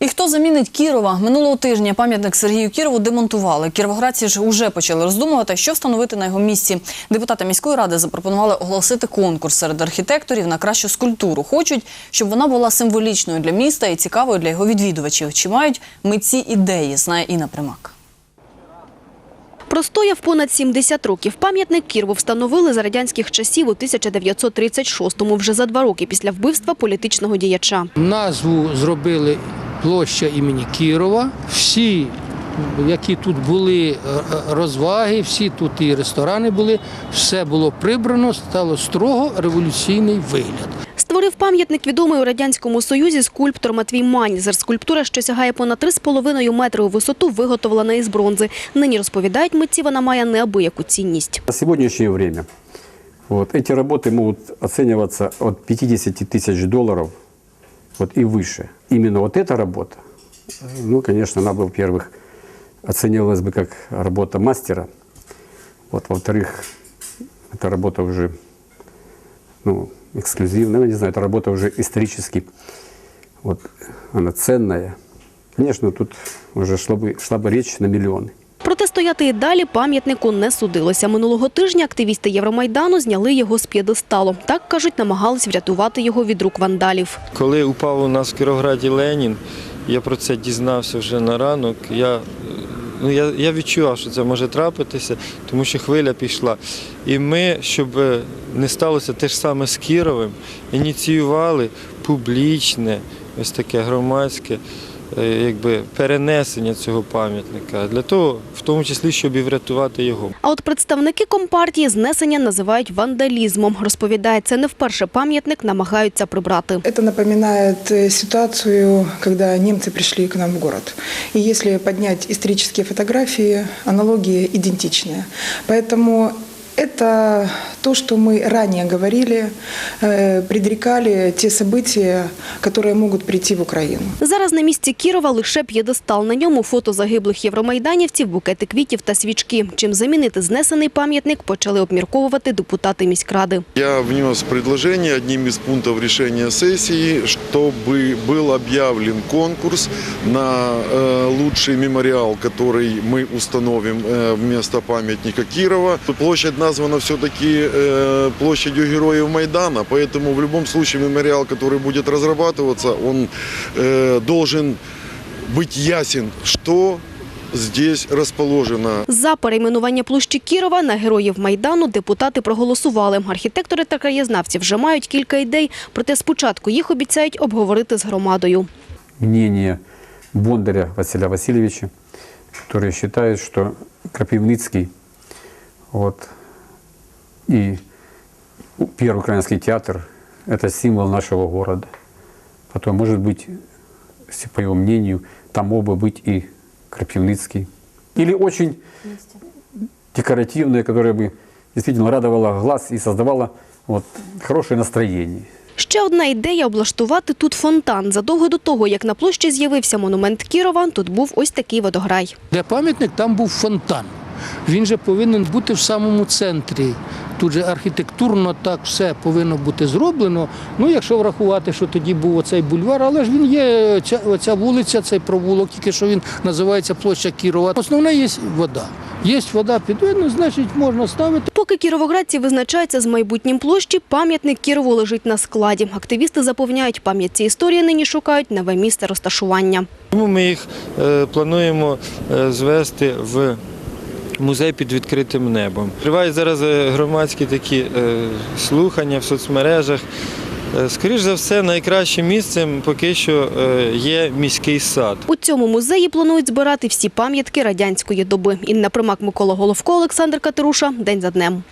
І хто замінить Кірова? Минулого тижня пам'ятник Сергію Кірову демонтували. Кіровоградці ж уже почали роздумувати, що встановити на його місці. Депутати міської ради запропонували оголосити конкурс серед архітекторів на кращу скульптуру. Хочуть, щоб вона була символічною для міста і цікавою для його відвідувачів. Чи мають митці ідеї? Знає Інна Примак. Простояв понад 70 років. Пам'ятник Кірову встановили за радянських часів у 1936-му, вже за два роки після вбивства політичного діяча. Назву зробили площа імені Кірова. Всі, які тут були е, розваги, всі тут і ресторани були, все було прибрано, стало строго революційний вигляд. Створив пам'ятник відомий у Радянському Союзі скульптор Матвій Манізер. Скульптура, що сягає понад 3,5 метри у висоту, виготовлена із бронзи. Нині, розповідають митці, вона має неабияку цінність. На сегодняшнее время вот, эти работы могут оцениваться от 50 тысяч долларов вот, и выше. Именно вот эта работа, ну, конечно, она бы, во-первых, оценивалась бы как работа мастера. Вот, во-вторых, эта работа уже ну, эксклюзивная, я не знаю, эта работа уже исторически, вот, она ценная. Конечно, тут уже шла бы, шла бы речь на миллионы. Проте стояти і далі пам'ятнику не судилося. Минулого тижня активісти Євромайдану зняли його з п'єдесталу. Так, кажуть, намагались врятувати його від рук вандалів. Коли упав у нас в Кіровграді Ленін, я про це дізнався вже на ранок. Я, ну, я, я відчував, що це може трапитися, тому що хвиля пішла. І ми, щоб не сталося те ж саме з Кіровим, ініціювали публічне, ось таке громадське. е, Якби перенесення цього пам'ятника для того, в тому числі, щоб і врятувати його. А от представники компартії знесення називають вандалізмом. Розповідає, це не вперше пам'ятник намагаються прибрати. Это напоминает э, ситуацию, когда немцы пришли к нам в город. И если поднять исторические фотографии, аналогия идентичная. Поэтому это то, что мы ранее говорили, э, предрекали те события, которые могут прийти в Украину. Зараз на місці Кірова лише п'єдестал. На ньому фото загиблих євромайданівців, букети квітів та свічки. Чим замінити знесений пам'ятник, почали обмірковувати депутати міськради. Я внес предложение одним из пунктов решения сессии, чтобы был объявлен конкурс на э, лучший мемориал, который мы установим э, вместо памятника Кирова. Площадь названа все-таки э, площадью Героев Майдана, поэтому в любом случае мемориал, который будет разрабатываться, он э, должен быть ясен, что здесь расположено. За перейменування площі Кірова на героїв Майдану депутати проголосували. Архітектори та краєзнавці вже мають кілька ідей, проте спочатку їх обіцяють обговорити з громадою. мнение Бондаря Василия Васильевича, который считает, что Крапивницкий вот, и Первый украинский театр – это символ нашего города. Потом, может быть, если по его мнению, там мог бы быть и Крапивницкий. Или очень декоративное, которое бы действительно радовало глаз и создавало вот, хорошее настроение. Ще одна ідея – облаштувати тут фонтан. Задовго до того, як на площі з'явився монумент Кірова, тут був ось такий водограй. Де пам'ятник, там був фонтан. Він же повинен бути в самому центрі. Тут же архітектурно так все повинно бути зроблено. Ну, якщо врахувати, що тоді був оцей бульвар, але ж він є, ця, оця вулиця, цей провулок, тільки що він називається площа Кірова. Основне є вода. Є вода підведена, значить можна ставити. Поки кіровоградці визначаються з майбутнім площі, пам'ятник Кірову лежить на складі. Активісти запевняють, пам'ятці історії нині шукають нове місце розташування. Тому ми їх е, плануємо е, звести в музей під відкритим небом. Тривають зараз е, громадські такі е, слухання в соцмережах. Скоріше Скоріш за все, найкращим місцем поки що е, є міський сад. У цьому музеї планують збирати всі пам'ятки радянської доби. Інна Примак, Микола Головко, Олександр Катеруша. День за днем.